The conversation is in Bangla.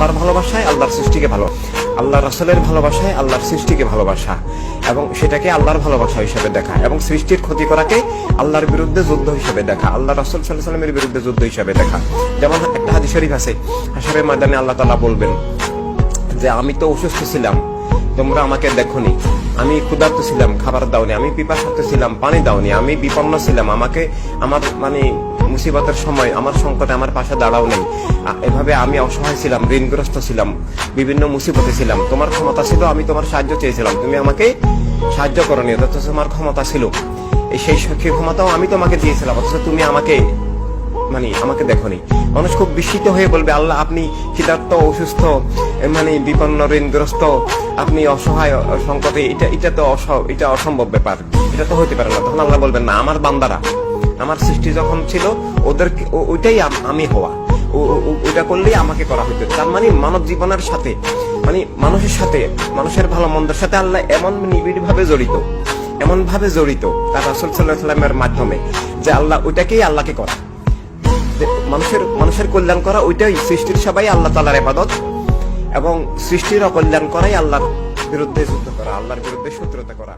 আল্লাহর ভালোবাসায় আল্লাহর সৃষ্টিকে ভালো আল্লাহ রসলের ভালোবাসায় আল্লাহর সৃষ্টিকে ভালোবাসা। এবং সেটাকে আল্লাহর ভালোবাসা হিসেবে দেখা। এবং সৃষ্টির ক্ষতি করাকে আল্লাহর বিরুদ্ধে যুদ্ধ হিসেবে দেখা। আল্লাহ রসুল সাল্লামের বিরুদ্ধে যুদ্ধ হিসেবে দেখা। যেমন একটা হাদিস শরীফ আছে হাসারের ময়দানে আল্লাহ তালা বলবেন যে, আমি তো অসুস্থ ছিলাম, তোমরা আমাকে দেখোনি। আমি ক্ষুধার্ত ছিলাম, খাবার দাওনি। আমি পিপাসার্থ ছিলাম, পানি দাওনি। আমি বিপন্ন ছিলাম। আমাকে আমার মানে মুসিবতের সময় আমার সংকটে আমার পাশে দাঁড়াও নেই। এভাবে আমি অসহায় ছিলাম, ঋণগ্রস্ত ছিলাম, বিভিন্ন মুসিবতে ছিলাম। তোমার ক্ষমতা ছিল, আমি তোমার সাহায্য চেয়েছিলাম। তুমি আমাকে সাহায্য করনি, অথচ তোমার ক্ষমতা ছিল। এই সেই সেই ক্ষমতাও আমি তোমাকে দিয়েছিলাম, অথচ তুমি আমাকে মানে আমাকে দেখনি। মানুষ খুব বিস্মিত হয়ে বলবে, আল্লাহ, আপনি ক্ষিদার্ত, অসুস্থ মানে বিপন্ন, ঋণগ্রস্ত, আপনি অসহায়, সংকটে, এটা এটা তো এটা অসম্ভব ব্যাপার। এটা তো হতে পারে না। তখন আল্লাহ বলবেন, না, আমার বান্দারা আমার সৃষ্টি যখন ছিল ওদের ওইটাই আমি হওয়া। ওইটা করলেই আমাকে করা হইতো। তার মানে মানব জীবনের সাথে মানে মানুষের সাথে, মানুষের ভালো মন্দের সাথে আল্লাহ এমন নিবিড় ভাবে জড়িত এমন ভাবে জড়িত তার রাসুল সাল্লাহ সাল্লামের মাধ্যমে, যে আল্লাহ ওইটাকেই আল্লাহকে করা। মানুষের মানুষের কল্যাণ করা, ওইটাই সৃষ্টির সবাই আল্লাহ তালার এবাদত এবং সৃষ্টির অকল্যাণ করাই আল্লাহর বিরুদ্ধে যুদ্ধ করা, আল্লাহর বিরুদ্ধে শত্রুতা করা।